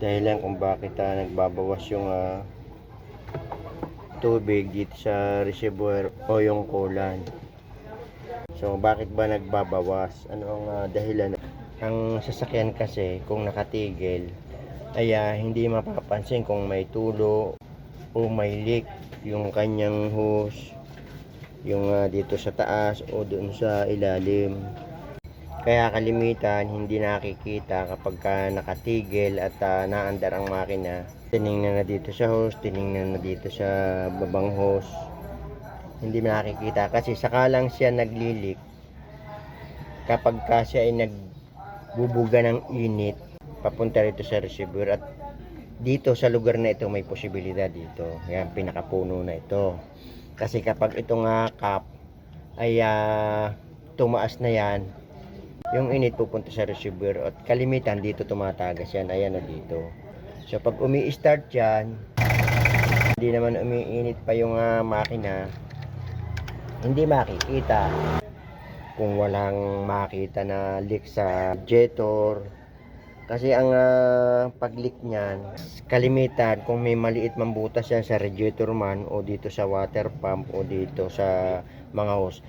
dahilan kung bakit ah, nagbabawas yung ah, tubig dito sa reservoir o yung kulan. So, bakit ba nagbabawas? Ano ang ah, dahilan? Ang sasakyan kasi, kung nakatigil, ay ah, hindi mapapansin kung may tulo o may leak yung kanyang hose, yung ah, dito sa taas o doon sa ilalim. Kaya kalimitan hindi nakikita kapag ka nakatigil at ah, naandar ang makina. Tiningnan na dito sa hose, tiningnan na dito sa babang hose. Hindi nakikita kasi sakalang siya naglilik kapag ka siya ay nagbubuga ng init papunta rito sa receiver at dito sa lugar na ito may posibilidad dito. Yan, pinakapuno na ito. Kasi kapag ito nga cap ay ah, tumaas na yan, yung init pupunta sa receiver at kalimitan dito tumatagas yan. Ayan na dito. So pag umi-start yan hindi naman umiinit pa yung ah, makina. Hindi makikita. Kung walang makita na leak sa jetor. Kasi ang ah, pag-leak niyan kalimitan kung may maliit man butas yan sa radiator man o dito sa water pump o dito sa mga hose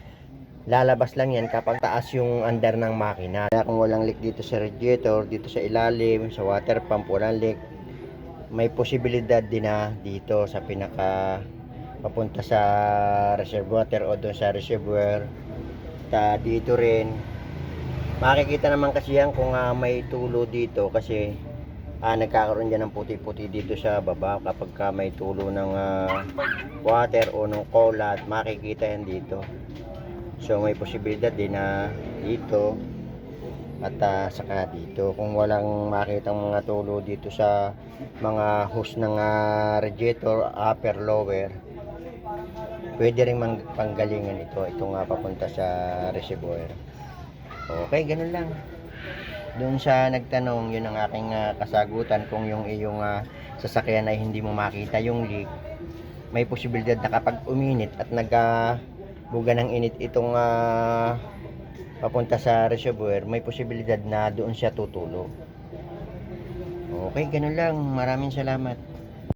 lalabas lang yan kapag taas yung andar ng makina. Kaya kung walang leak dito sa radiator, dito sa ilalim, sa water pump, walang leak, may posibilidad din na dito sa pinaka papunta sa reservoir o doon sa reservoir ta dito rin. Makikita naman kasi yan kung ah, may tulo dito kasi ah, nagkakaroon dyan ng puti-puti dito sa baba. Kapag ka may tulo ng ah, water o ng colat makikita yan dito So may posibilidad din na dito at ah, saka dito. Kung walang makitang mga tulo dito sa mga hose ng ah, radiator upper lower pwede rin panggalingan ito. Ito nga papunta sa reservoir. Okay ganun lang. Doon sa nagtanong yun ang aking ah, kasagutan kung yung iyong ah, sasakyan ay hindi mo makita yung leak. May posibilidad na kapag uminit at nag ah, buga ng init itong ah, papunta sa reservoir, may posibilidad na doon siya tutulo. Okay, ganun lang. Maraming salamat.